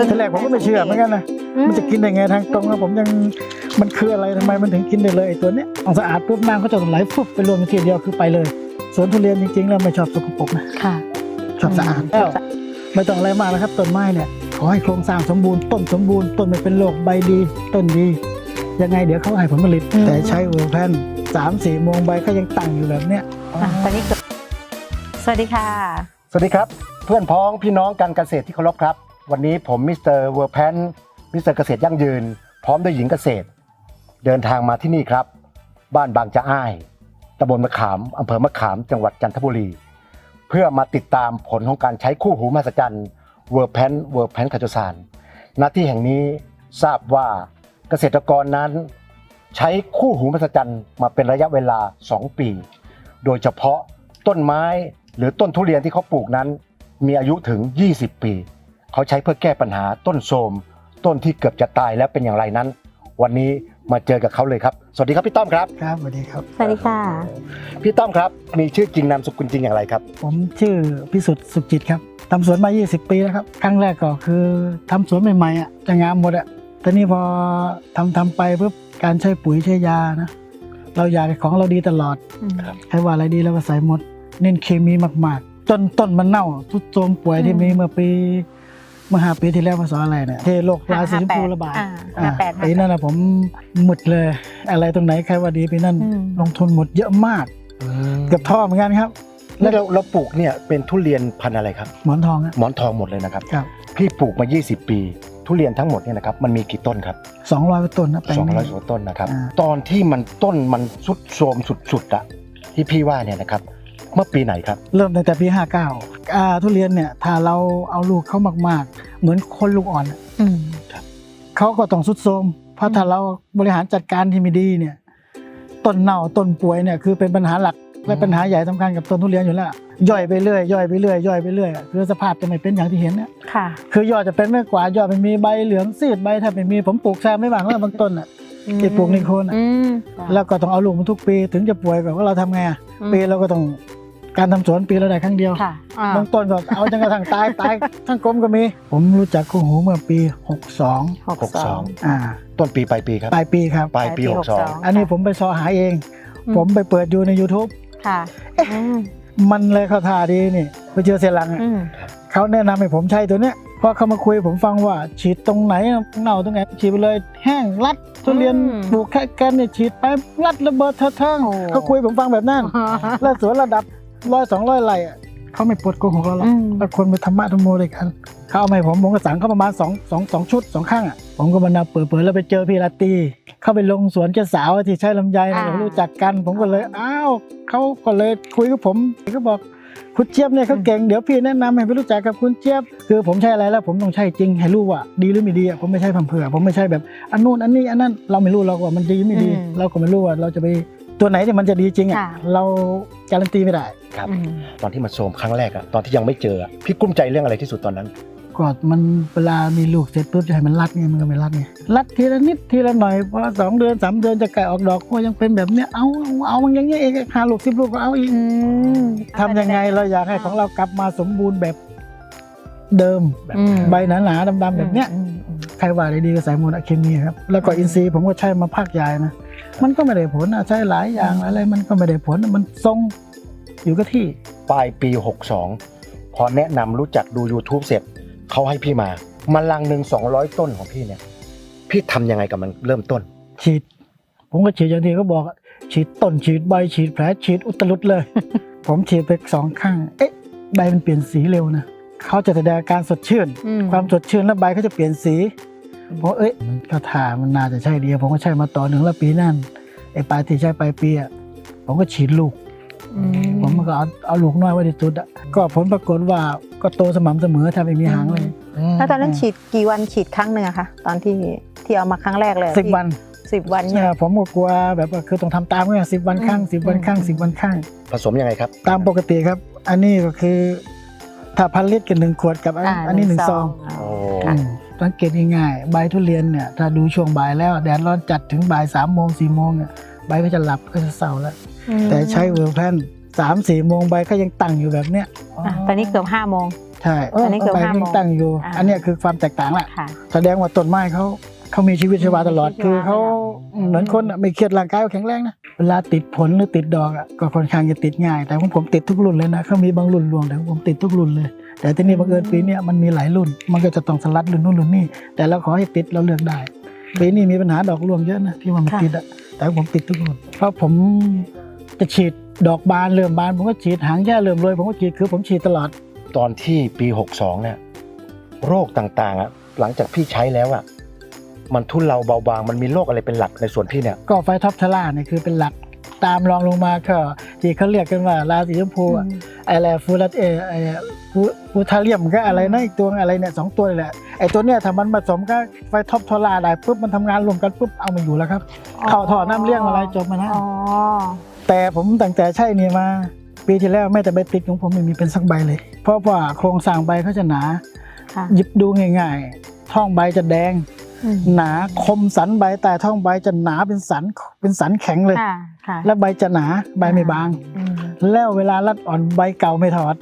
ทีแรกผมก็ไม่เชื่อเหมือนกันนะมันจะกินได้ไงทางตรงนะผมยังมันคืออะไรทำไมมันถึงกินได้เลยไอ้ตัวเนี้ยเอาสะอาดปุ๊บน้ำก็จะไหลฟุบไปรวมกันทีเดียวคือไปเลยสวนทุเรียนจริงๆแล้วไม่ชอบสกปรกนะค่ะชอบสะอาดชอบสะไม่ต้องอะไรมากนะครับต้นไม้เนี่ยขอให้โครงสร้างสมบูรณ์ต้นสมบูรณ์ต้นไม่เป็นโรคใบดี ต้นดี ยังไงเดี๋ยวเขาให้ผลผลิต แต่ใช้เวอร์แพนสามสี่โมงใบก็ยังตั้งอยู่แบบเนี้ยอะตอนนี้เกิดสวัสดีค่ะ สวัสดีครับ เพื่อนพ้องพี่น้องการเกษตรที่เคารพครับ วันนี้ผมมิสเตอร์เวอร์แพนมิสเตอร์เกษตรยั่งยืน พร้อมด้วยหญิงเกษตร เดินทางมาที่นี่ครับ บ้านบางจะอ้ายตำบลมะขามอำเภอมะขามจังหวัดจันทบุรี เพื่อมาติดตามผลของการใช้คู่หูมหัศจรรย์เวอร์แพนเวอร์แพนคาโจซานณที่แห่งนี้ทราบว่าเกษตรกรนั้น ใช้คู่หูมหัศจรรย์มาเป็นระยะเวลา 2 ปี โดยเฉพาะต้นไม้หรือต้นทุเรียนที่เขาปลูกนั้น มีอายุถึง 20 ปี เขาใช้เพื่อแก้ปัญหาต้นโทรมต้นที่เกือบจะตายแล้วเป็นอย่างไรนั้น วันนี้มาเจอกับเขาเลยครับ สวัสดีครับพี่ต้อมครับ ครับสวัสดีครับ สวัสดีค่ะ พี่ต้อมครับ มีชื่อจริงนามสกุลจริงอย่างไรครับ ผมชื่อพิสุทธิ์สุขจิตครับทำสวนมา 20 ปีแล้วครับ ครั้งแรกก็คือทำสวนใหม่ๆอะจะงามหมดอะแต่นี่พอทำทำไปปุ๊บการใช้ปุ๋ยใช้ยานะ เราอยากให้ของเราดีตลอดครับใครว่าอะไรดีเราก็ใส่หมด เน้นเคมีมาก ๆ จนต้นมันเน่าทุดโทรมป่วยที่มีเมื่อปี เมื่อห้าปีที่แล้วมาสอนอะไรเนี่ยเทโรคปลาสีชมพูระบาดอ่าอ่าห้าแปดปีนั้นนะผมหมดเลย อะไรตรงไหนใครว่าดีปีนั้นอืมลงทุนหมดเยอะมากเกือบท่อเหมือนกันครับ แล้วเราเราปลูกเนี่ยเป็นทุเรียนพันธุ์อะไรครับ หมอนทองอะหมอนทองหมดเลยนะครับครับ พี่ปลูกมา 20 ปี ทุเรียนทั้งหมดเนี่ยนะครับมันมีกี่ต้นครับสองร้อยต้นนะแปลงนี้200กว่าต้นนะครับอ่าตอนที่มันต้นมันสุดโทรมสุดๆอะที่พี่ว่าเนี่ยนะครับ เมื่อปีไหนครับ เริ่มตั้งแต่ปี 59อ่าทุเรียนเนี่ยถ้าเราเอาลูกเขามาก ๆ เหมือนคนลูกอ่อนอะอืมเขาก็ต้องสุดโทรมเพราะถ้าเราบริหารจัดการที่ไม่ดีเนี่ยต้นเน่าต้นป่วยเนี่ยคือเป็นปัญหาหลักและปัญหาใหญ่สำคัญกับต้นทุเรียนอยู่แล้วย่อยไปเรื่อยย่อยไปเรื่อยย่อยไปเรื่อยคือสภาพจะไม่เป็นอย่างที่เห็นเนี่ยค่ะ คือยอดจะเป็นไม่กว่ายอดไม่มีใบเหลืองซีดใบถ้าไม่มีผมปลูกแซมไม่บางแล้วบางต้นอะที่ปลูกในโคนอะอืมแล้วก็ต้องเอาลูกมาทุกปีถึงจะป่วยแบบว่าเราทำไงอะอืมปีเราก็ต้อง การทำสวนปีละได้ครั้งเดียวค่ะอ่าบางต้นก็เอาจนกระทั่งตายตายทั้งกลมก็มี ผมรู้จักคู่หูเมื่อปี 62หกสองอ่าต้นปีปลายปีครับปลายปีครับปลายปีปลายปี62 อันนี้ผมไปซอหาเองอืมผมไปเปิดดูใน YouTube ค่ะอืมมันเลยเข้าท่าดีนี่ไปเจอเซรังอะอืมเขาแนะนำให้ผมใช้ตัวเนี้ยพอเขามาคุยผมฟังว่าฉีดตรงไหนเน่าตรงไหนฉีดไปเลยแห้งรัดทุเรียนปลูกแค่แกนเนี่ยฉีดไปรัดระเบิดเถิดเทิงเขาคุยผมฟังแบบนั้น แล้วสวนระดับ ร้อยสองร้อยไร่อะเขาไม่ปวดโกงของเราหรอกอืมแต่คนไปธรรมะธรรมโมด้วยกันเขาเอามาให้ผมผมก็สั่งเขาประมาณสองสองสองชุดสองข้างอะผมก็มานาเปิดเปิดแล้วไปเจอพี่ราตรีเข้าไปลงสวนเจ้าสาวที่ใช้ลำไยนะอ่าเรารู้จักกัน ผมก็เลยอ้าวเขาก็เลยคุยกับผมเขาบอกคุณเจี๊ยบเนี่ยเขาเก่งเดี๋ยวพี่แนะนำให้ไปรู้จักกับคุณเจี๊ยบคือผมใช้อะไรแล้ว ผมต้องใช้จริงให้รู้ว่าดีหรือไม่ดีอะผมไม่ใช่พัมเพรื่อ ผมไม่ใช่แบบอันนู้นอันนี้อันนั้นเราไม่รู้เราว่ามันดีไม่ดี อืมเราก็ไม่รู้ว่าเราจะไปตัวไหนที่มันจะดีจริงอะค่ะ เรา การันตีไม่ได้ ครับ อืมตอนที่มันโทรมครั้งแรกอะตอนที่ยังไม่เจออะพี่กุ้มใจเรื่องอะไรที่สุดตอนนั้นก็มันเวลามีลูกเสร็จปุ๊บจะให้มันรัดไงมันก็ไม่รัดไงรัดทีละนิดทีละหน่อยพอสองเดือนสามเดือนจะไก่ออกดอกก็ยังเป็นแบบเนี้ยเอาเอาเอามันอย่างเงี้ยเองหาลูกสิบลูกก็เอาอีกอืมทำยังไงเราอยากให้ของเรากลับมาสมบูรณ์แบบเดิมแบบอืมใบหนาๆดำๆแบบเนี้ย อืมอืม ใครว่าได้ดีก็ใส่โมโนอะเคมีครับ แล้วก็อินทรีย์ผมก็ใช้มาภาคใหญ่นะ มันก็ไม่ได้ผลนะใช้หลายอย่างอะไรมันก็ไม่ได้ผลมันทรงอยู่กับที่ปลายปี 62 พอแนะนำรู้จักดู YouTube เสร็จเขาให้พี่มามาลังหนึ่ง200 ต้นของพี่เนี่ย พี่ทำยังไงกับมันเริ่มต้น ฉีด ผมก็ฉีดอย่างที่เขาบอกอะฉีดต้นฉีดใบฉีดแผลฉีดอุตลุดเลย ผมฉีดไปสองข้าง เอ๊ะ ใบมันเปลี่ยนสีเร็วนะเขาจะแสดงอาการสดชื่นอืมความสดชื่นแล้วใบเขาจะเปลี่ยนสี ผมว่าเอ้ยมันก็ถ่ามันน่าจะใช่ดีผมก็ใช้มาต่อหนึ่งแล้วปีนั้นไอ้ปลายที่ใช้ปลายปีอะผมก็ฉีดลูกอืผมก็เอาเอาลูกน้อยไว้ในจุดอะก็ผลปรากฏว่าก็โตสม่ำเสมอถ้าไม่มีหางเลยแล้วตอนนั้นฉีดกี่วันฉีดครั้งหนึ่งอะคะตอนที่ที่เอามาครั้งแรกเลยอะสิบที่วันสิบวันเนี่เนี่ยยผมก็กลัวแบบว่าคือต้องทำตามเนี่ยสิบวันข้างอืมสิบวันข้างอืมสิบวันข้าง ผสมยังไงครับ ตามปกติครับ อันนี้ก็คือถ้าพันลิตรกับหนึ่งขวดกับอันอ่าอันนี้หนึ่งซองโอ้อืม สังเกตง่ายๆใบทุเรียนเนี่ยถ้าดูช่วงบ่ายแล้วแดดร้อนจัดถึงบ่ายสามโมงสี่โมงเนี่ยใบก็จะหลับก็จะเศร้าแล้วอืมแต่ใช้เวอร์แพนสามสี่โมงใบก็ยังตั้งอยู่แบบเนี้ยอะตอนนี้เกือบห้าโมงใช่อันนี้คือใบห้าที่โมงตั้งอยู่อ่าอันเนี้ยคือความแตกต่างละค่ะแสดงว่าต้นไม้เขาเขามีชีวิตชีวาตลอดมีชีวิตชีวาคือเขาตลอดเหมือนคนอะไม่เครียดร่างกายเขาแข็งแรงนะเวลาติดผลหรือติดดอกอะก็ค่อนข้างจะติดง่าย แต่ของผมติดทุกรุ่นเลยนะเขามีบางรุ่นรวงแต่ของผมติดทุกรุ่นเลย แต่ที่นี่บังเอิญปีเนี้ยมันมีหลายรุ่น มันก็จะต้องสลัดรุ่นนู้นรุ่นนี้ แต่เราขอให้ติดเราเลือกได้ปีนี้มีปัญหาดอกรวงเยอะนะที่ว่ามันค่ะติดอะแต่ของผมติดทุกรุ่นเพราะผมจะฉีดดอกบานเริ่มบานผมก็ฉีดหางแย่เริ่มโรยผมก็ฉีดคือผมฉีดตลอดตอนที่ปี 62เนี่ยโรคต่างๆอะหลังจากพี่ใช้แล้วอะมันทุเลาเบาบางมันมีโรคอะไรเป็นหลักในส่วนพี่เนี่ยก็ไฟท็อปชล่าเนี่ยคือเป็นหลัก ตามรองลงมาก็ที่เขาเรียกกันว่าราสีชมพูอะไอแลฟูรัสเอไอฟูฟูทาเลียมก็อะไรนะอีกตัวอะไรเนี่ยสองตัวนี่แหละไอตัวเนี้ยถ้ามันผสมก็ไฟท็อปชล่าได้ปุ๊บมันทำงานรวมกันปุ๊บเอามาอยู่แล้วครับเข้าท่อน้ำเลี้ยงอะไรจบมานะอ๋อแต่ผมตั้งแต่ใช่นี่มา ปีที่แล้วแม้แต่ใบติดของผมไม่มีเป็นสักใบเลย เพราะว่าโครงสร้างใบเขาจะหนาค่ะหยิบดูง่าย ๆท้องใบจะแดงอืม หนาคมสันใบแต่ท้องใบจะหนาเป็นสันเป็นสันแข็งเลยค่ะค่ะและใบจะหนาใบไม่บางอืมแล้วเวลารัดอ่อนใบเก่าไม่ถอด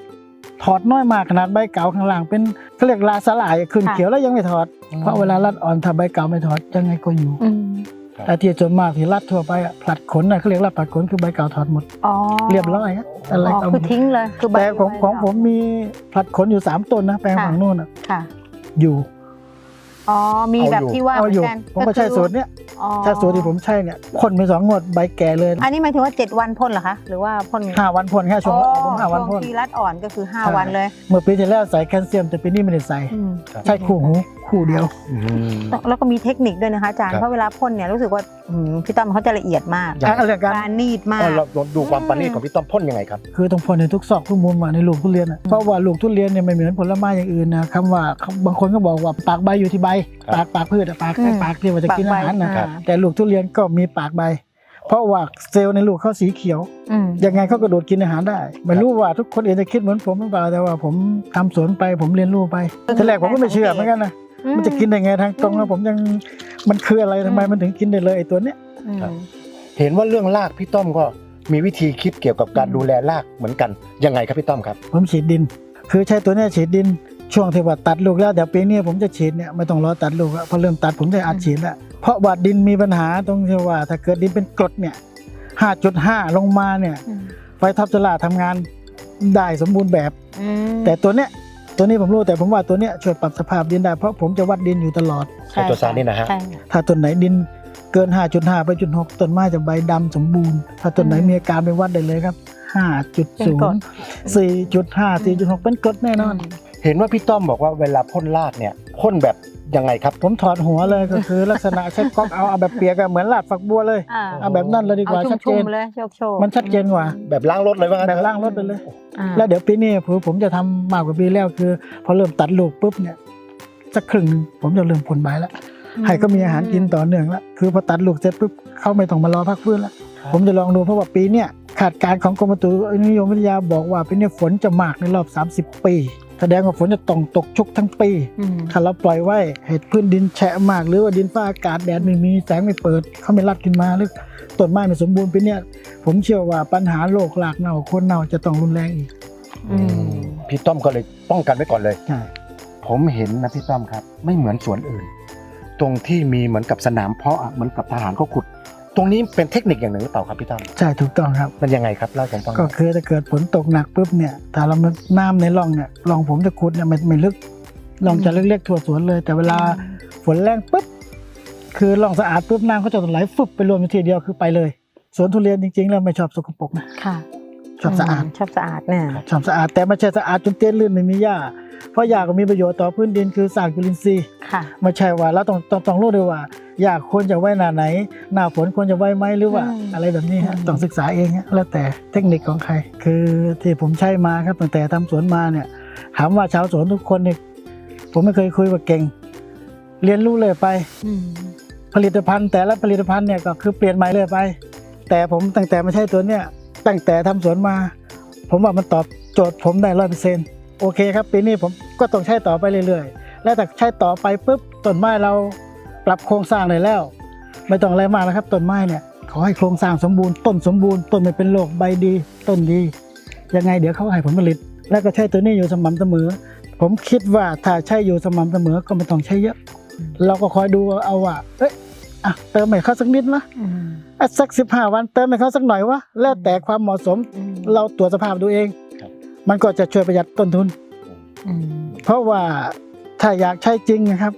ถอดน้อยมากขนาดใบเก่าข้างล่างเป็นเขาเรียกลาสลายขึ้นเขียวแล้วยังไม่ถอด เพราะเวลารัดอ่อนถ้าใบเก่าไม่ถอดยังไงก็อยู่อืมแต่ที่จนมากที่รัดทั่วไปอะผลัดขนนะเขาเรียกรัดผลัดขนคือใบเก่าถอดหมดอ๋อเรียบร้อยฮะอะไรอ๋อก็หมคือดทิ้งเลยคือใบแต่ของใบของเก่าผมมีผลัดขนอยู่สามต้นนะแปลงค่ะฝั่งโน้นอะค่ะอยู่ อ๋อ มีเอาอยู่แบบที่ว่าเอาเหมือยู่อนกันผมก็ใช้สูตรเนี้ยอ๋อใช้สูตรที่ผมใช้เนี่ยพ่นไปสองงวดใบแก่เลย อันนี้หมายถึงว่า 7 วันพ่นเหรอคะ หรือว่าพ่นห้าวันพ่นแค่ช่วงละผมห้าวันช่พ่วนงที่รัดอ่อนก็คือใช่5วันเลย เมื่อปีที่แล้วใส่แคลเซียมแต่ปีนี้ไม่ได้ใส่อืมครับใช่คู่หูคู่เดียวอืมแล้วก็มีเทคนิคด้วยนะคะอาจารย์ครับเพราะเวลาพ่นเนี่ยรู้สึกว่าอืมพี่ตั้มเขาจะละเอียดมากอย่างอะเรื่องการปราณีตมากอ๋อเราเราดูความปราณีตของพี่ต้อมพ่นยังไงครับ คือต้องพ่นในทุกซอกทุกมุมอะในลูกทุเรียนอะเพราะว่าลูกทุเรียนเนี่ยไม่เหมือนผลไม้อย่างอื่นนะคำว่าบางคนก็บอกว่าปากใบอยู่ที่ใบครับปากปากพืชอะปากอืมปากที่ว่าจะกินอาหารนะปากใบอ่าแต่ลูกทุเรียนก็มีปากใบเพราะว่าเซลล์ในลูกเขาสีเขียวอืมยังไงเขาก็โดดกินอาหารได้ ไม่รู้ว่าทุกคนเองจะคิดเหมือนผมหรือเปล่าแต่ว่าผมทำสวนไปผมเรียนรู้ไปทีแรกผมก็ไม่เชื่อเหมือนกันนะ มันจะกินได้ไงทางตรงแล้วผมยังมันคืออะไรทำไมมันถึงกินได้เลยไอ้ตัวเนี้ยอืมครับเห็นว่าเรื่องรากพี่ต้อมก็มีวิธีคิดเกี่ยวกับการดูแลรากเหมือนกันยังไงครับพี่ต้อมครับ ผมฉีดดิน คือใช้ตัวเนี้ยฉีดดินช่วงที่ว่าตัดลูกแล้วเดี๋ยวปีนี้ผมจะฉีดเนี่ยไม่ต้องรอตัดลูกแล้วพอเริ่มตัดผมจะอัดฉีดแล้วเพราะว่าดินมีปัญหาตรงที่ว่าถ้าเกิดดินเป็นกรดเนี่ย5.5ลงมาเนี่ยอืมไฟท็อปจลาทำงานได้สมบูรณ์แบบอืมแต่ตัวเนี้ย ตัวนี้ผมรู้แต่ผมว่าตัวเนี้ยช่วยปรับสภาพดินได้เพราะผมจะวัดดินอยู่ตลอด ใช่ไอ้ตัวซานนี่นะฮะ ใช่ถ้าต้นไหนดินเกิน 5.5 ไปจุด6ต้นไม้จะใบดำสมบูรณ์ ถ้าต้นไหนอืมมีอาการไปวัดได้เลยครับ เป็นกรด5.0 4.5 4.6 เป็นกรดแน่นอน เห็นว่าพี่ต้อมบอกว่าเวลาพ่นรากเนี่ย พ่นแบบยังไงครับ ผมถอดหัวเลยก็คือ ลักษณะใช้ก๊อกเอาเอาแบบเปียกอะเหมือนลาดฝักบัวเลย อ่าเอาแบบนั้นเลยดีกว่าเอาชัดเจชุ่นมๆเลยโชคโชคมันชัดเจนกว่า แบบล้างรถเลยว่างั้นแบบเถอะล่างรถไปเลย อ่าแล้วเดี๋ยวปีนี้ผมผมจะทำมากกว่าปีแล้วคือ พอเริ่มตัดลูกปุ๊บเนี่ยสักครึ่งหนึ่งผมจะเริ่มผลใบแล้วให้ก็มีอาหารกินต่อเนื่องแล้วคือพอตัดลูกเสร็จปุ๊บเขาไม่ต้องมารอพักฟื้นแล้วผมจะลองดูเพราะว่าปีเนี้ยขาดการณ์ของกรมอุตุนิยมวิทยาบอกว่าปีเนี้ยฝนจะมากในรอบ 30 ปี แสดงว่าฝนจะต้องตกชุกทั้งปีอืมถ้าเราปล่อยไว้เห็ดพื้นดินแฉะมาก หรือว่าดินฟ้าอากาศแดดไม่มีแสงไม่เปิดเขาไม่รัดขึ้นมาหรือต้นไม้ไม่สมบูรณ์ปีเนี้ยผมเชื่อว่าปัญหาโรคหลากเน่าโคนเน่าจะต้องรุนแรงอีกอืมพี่ต้อมก็เลยป้องกันไว้ก่อนเลยใช่ผมเห็นนะพี่ต้อมครับ ไม่เหมือนสวนอื่น ตรงที่มีเหมือนกับสนามเพาะอะเหมือนกับทหารเขาขุด ตรงนี้เป็นเทคนิคอย่างหนึ่งหรือเปล่าครับพี่ต้อมใช่ถูกต้องครับ มันยังไงครับเล่าให้ผมฟังหน่ก็อยคือถ้าเกิดฝนตกหนักปุ๊บเนี่ยถ้าเรามันน้ำในร่องเนี่ยร่องผมจะขุดเนี่ยไม่ไม่ลึกร่องจะเล็กๆทั่วสวนเลย แต่เวลาฝนแรงปุ๊บคือร่องสะอาดปุ๊บน้ำเขาจะไหลฟึบไปรวมอยู่ทีเดียวคือไปเลยสวนทุเรียนจริงๆแล้วไม่ชอบสกปรกนะค่ะ ชอบสะอาดชอบสะอาดเนี่ยชอบสะอาดแต่ไม่ใช่สะอาดจนเตี้ยนลื่นไม่มีหญ้าเพราะหญ้าก็มีประโยชน์ต่อพื้นดินคือสร้างจุลินทรีย์ค่ะไม่ใช่ว่าเราต้องต้องต้องรู้ด้วยว่าหญ้าควรจะไว้หน้าไหน หน้าฝนควรจะไว้ไหมหรือว่าอืมอะไรแบบนี้ฮะอืมต้องศึกษาเองฮะแล้วแต่เทคนิคของใคร คือที่ผมใช้มาครับตั้งแต่ทำสวนมาเนี่ยถามว่าชาวสวนทุกคนเนี่ยผมไม่เคยคุยว่าเก่ง เรียนรู้เลยไปอืมผลิตภัณฑ์ แต่ละผลิตภัณฑ์เนี่ยก็คือเปลี่ยนใหม่เลยไป แต่ผมตั้งแต่มาใช้ตัวเนี่ย ตั้งแต่ทำสวนมา ผมว่ามันตอบโจทย์ผมได้ร้อยเปอร์เซ็นต์โอเคครับปีนี้ผมก็ต้องใช้ต่อไปเรื่อยๆ และแต่ใช้ต่อไปปุ๊บต้นไม้เราปรับโครงสร้างเลยแล้ว ไม่ต้องอะไรมากนะครับต้นไม้เนี่ยขอให้โครงสร้างสมบูรณ์ต้นสมบูรณ์ต้นไม่เป็นโรคใบดี ต้นดี ยังไงเดี๋ยวเขาให้ผลผลิต แล้วก็ใช้ตัวนี้อยู่สม่ำเสมอ ผมคิดว่าถ้าใช้อยู่สม่ำเสมอก็ไม่ต้องใช้เยอะ เราก็คอยดูเอาว่าเอ้ย อะเติมให้เขาสักนิดนะอืมอะสักสิบห้าวันเติมให้เขาสักหน่อยวะแล้วแต่ความเหมาะสมอืมเราตรวจสภาพดูเองครับมันก็จะช่วยประหยัดต้นทุนอืมเพราะว่าถ้าอยากใช้จริงนะครับ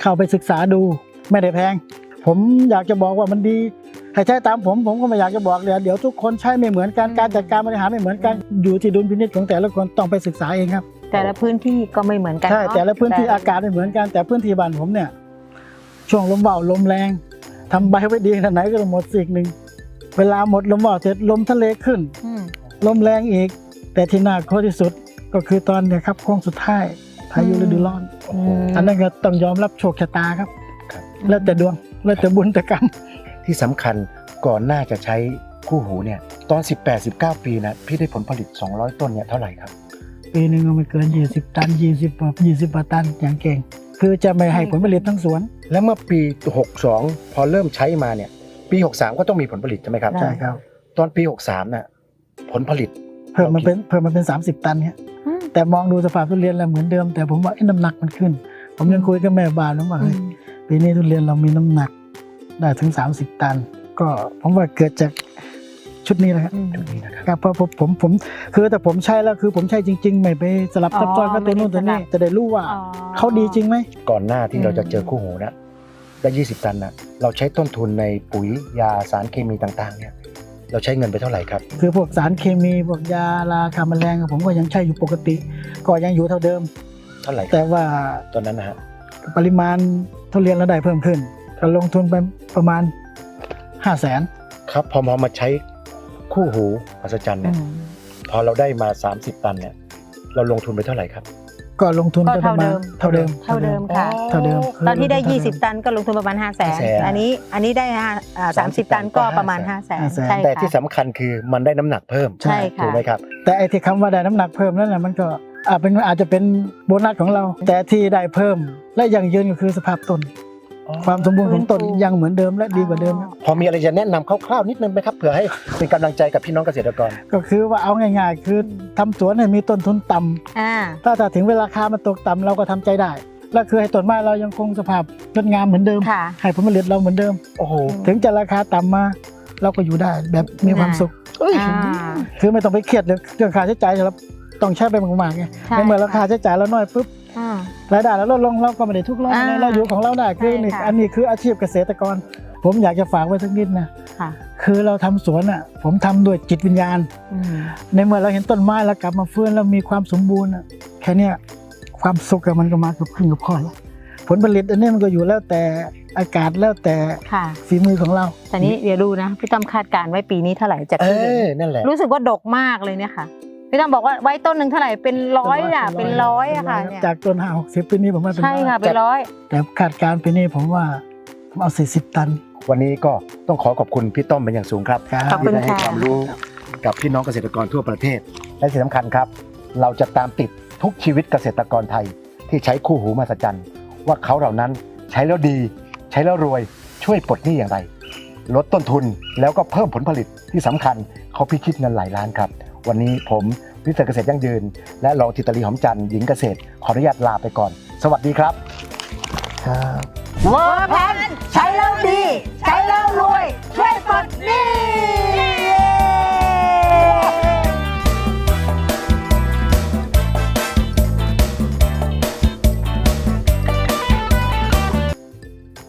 เข้าไปศึกษาดูไม่ได้แพง ผมอยากจะบอกว่ามันดีให้ใช้ตามผมผมก็ไม่อยากจะบอกเลยเดี๋ยวทุกคนใช้ไม่เหมือนกันการจัดการบริหารไม่เหมือนกันอยู่ที่ดุลพินิจของแต่ละคนต้องไปศึกษาเองครับ แต่ละพื้นที่ก็ไม่เหมือนกันใช่เนอแต่ละพื้นที่อากาศไม่เหมือนกันแต่พื้นที่บ้านผมเนี่ยช่วงลมเบาลมแรง ทำใบไว้ดีขนาดไหนก็หมดสิ่งหนึ่ง เวลาหมดลมเบาเสร็จลมทะเลขึ้นอืมลมแรงอีก แต่ที่น่ากลัวที่สุดก็คือตอนเนี่ยครับโค้งสุดท้ายพายุฤดูร้อนโอ้โหอันนั้นก็ต้องยอมรับโชคชะตาครับครับ แล้วแต่ดวง แล้วแต่บุญแต่กรรม ที่สำคัญก่อนหน้าจะใช้คู่หูเนี่ยตอน 18 19 ปีนะพี่ได้ผลผลิต 200 ต้นเนี่ยเท่าไหร่ครับ ปีหนึ่งก็ไม่เกิน 20 ตัน 20กว่า20กว่าตันอย่างเก่ง คือจะไม่ให้ผลผลิตทั้งสวน แล้วเมื่อปี 62 พอเริ่มใช้มาเนี่ย ปี 63 ก็ต้องมีผลผลิตใช่ไหมครับ ใช่ครับ ตอนปี 63น่ะผลผลิต เพิ่มมันเป็นเพิ่มมันเป็น 30 ตันเนี่ยอืมแต่มองดูสภาพทุเรียนแล้วเหมือนเดิม แต่ผมว่าเอ๊ะน้ำหนักมันขึ้น ผมยังคุยกับแม่บ้านนะว่าเฮ้ยปีนี้ทุเรียนเรามีน้ำหนักได้ถึง 30 ตัน ก็ผมว่าเกิดจากชุดนี้แหละครับอืมจุดนี้นะครับครับเพราะผมผมผม คือแต่ผมใช้แล้วคือผมใช้จริง ๆ ไม่ไปสลับซับซ้อนกับตัวนู้นตัวนี้จะได้รู้ว่าอ๋อเขาดีจริงไหมก่อนหน้าที่เราจะอืมเจอคู่หูนะ ได้ 20 ตันนะเราใช้ต้นทุนในปุ๋ยยาสารเคมีต่างๆเนี่ยเราใช้เงินไปเท่าไหร่ครับ คือพวกสารเคมีพวกยาลาคาแมลงผมก็ยังใช้อยู่ปกติ ก็ยังอยู่เท่าเดิม เท่าไหร่ครับแต่ว่าตอนนั้นนะฮะปริมาณทุเรียนเราได้เพิ่มขึ้นก็ลงทุนไปประมาณ 5 0 0แสนครับพอมามาใช้คู่หูอัศจรรย์อืเนี่ยมพอเราได้มา 30 ตันเนี่ยเราลงทุนไปเท่าไหร่ครับ ก็ลงทุนไปก็ปเท่าระมาณเดิมเท่าเดิม เท่าเดิมค่ะ เท่าเดิม ตอนที่ได้เท่าเม20 ตันก็ลงทุนประมาณ 5 0 0แสน500,000 อันนี้อันนี้ได้ห้าอ่า30 ตันก็ประมาณ 5 0 0แสน500,000 ใช่แต่ที่ค่ะ สำคัญคือมันได้น้ำหนักเพิ่มใช่ค่ะ ถูกไหมครับ แต่ไอ้ที่คำว่าได้น้ำหนักเพิ่มนั่นแหละมันก็อาจเป็นอาจจะเป็นโบนัสของเรา แต่ที่ได้เพิ่มและยังยืนก็คือสภาพต้น ความสมบูรณ์ของต้นยังเหมือนเดิมและดีกว่าเดิมครับพอมีอะไรจะแนะนำคร่าวๆนิดนึงไหมครับเผื่อให้เป็นกำลังใจกับพี่น้องเกษตรกร ก็คือว่าเอาง่ายๆ คือทำสวนให้มีต้นทุนต่ำอ่าถ้าถ้าถึงเวลาราคามันตกต่ำเราก็ทำใจได้แล้วคือให้ต้นไม้เรายังคงสภาพงดงามเหมือนเดิมค่ะให้ผลผลิตเราเหมือนเดิมโอ้โหถึงจะราคาต่ำมาเราก็อยู่ได้แบบมีความสุขเอ้ยอ่าคือไม่ต้องไปเครียดเรื่องเรื่องค่าใช้จ่ายเราต้องใช้ไปมากๆไงใช่ในเมื่อราคาใช้จ่ายเราน้อยปุ๊บ อ่า รายได้เราลดลงเราก็ไม่ได้ทุกข์ร้อนอะไรอ่าเราอยู่ของเราได้คือใช่นี่ค่ะอันนี้คืออาชีพเกษตรกร ผมอยากจะฝากไว้สักนิดนะค่ะ คือเราทำสวนอะ ผมทำด้วยจิตวิญญาณ อืมในเมื่อเราเห็นต้นไม้แล้วกลับมาฟื้นแล้วมีความสมบูรณ์อะแค่เนี้ยความสุขอะมันก็มากับครึ่งกับข้อแล้วผลผลิตอันนี้มันก็อยู่แล้วแต่อากาศแล้วแต่ค่ะ ฝีมือของเราแต่นี้เดี๋ยวดูนะ พี่ต้อมคาดการณ์ไว้ปีนี้เท่าไหร่จากเอที่เห็นอนั่นแหละ รู้สึกว่าดกมากเลยเนี่ยค่ะ พี่ต้อมบอกว่าไว้ต้นหนึ่งเท่าไหร่เป็นร้อยอะเป็นร้อยอะค่ะเนี่ยจากต้นห้าหกสิบปีนี้ผมว่าเป็นใช่ร้อยค่ะเป็นร้อยแต่คาดการณ์ปีนี้ผมว่าผมเอาสี่สิบตัน วันนี้ก็ต้องขอขอบคุณพี่ต้อมเป็นอย่างสูงครับขอบคุณที่ได้ให้ค่ะความรู้กับพี่น้องเกษตรกรทั่วประเทศ และที่สำคัญครับ เราจะตามติดทุกชีวิตเกษตรกรไทยที่ใช้คู่หูมาสจันว่าเขาเหล่านั้นใช้แล้วดี ใช้แล้วรวยช่วยปลดหนี้อย่างไร ลดต้นทุนแล้วก็เพิ่มผลผลิตที่สำคัญเขาพิชิตเงินหลายล้านครับ วันนี้ผมพิเศษเกษตรยั่งยืน และรองทิตลีหอมจันทร์หญิงเกษตร ขออนุญาตลาไปก่อน สวัสดีครับครับวัวพันใช้แล้วดี ใช้แล้วรวย ช่วยปลดหนี้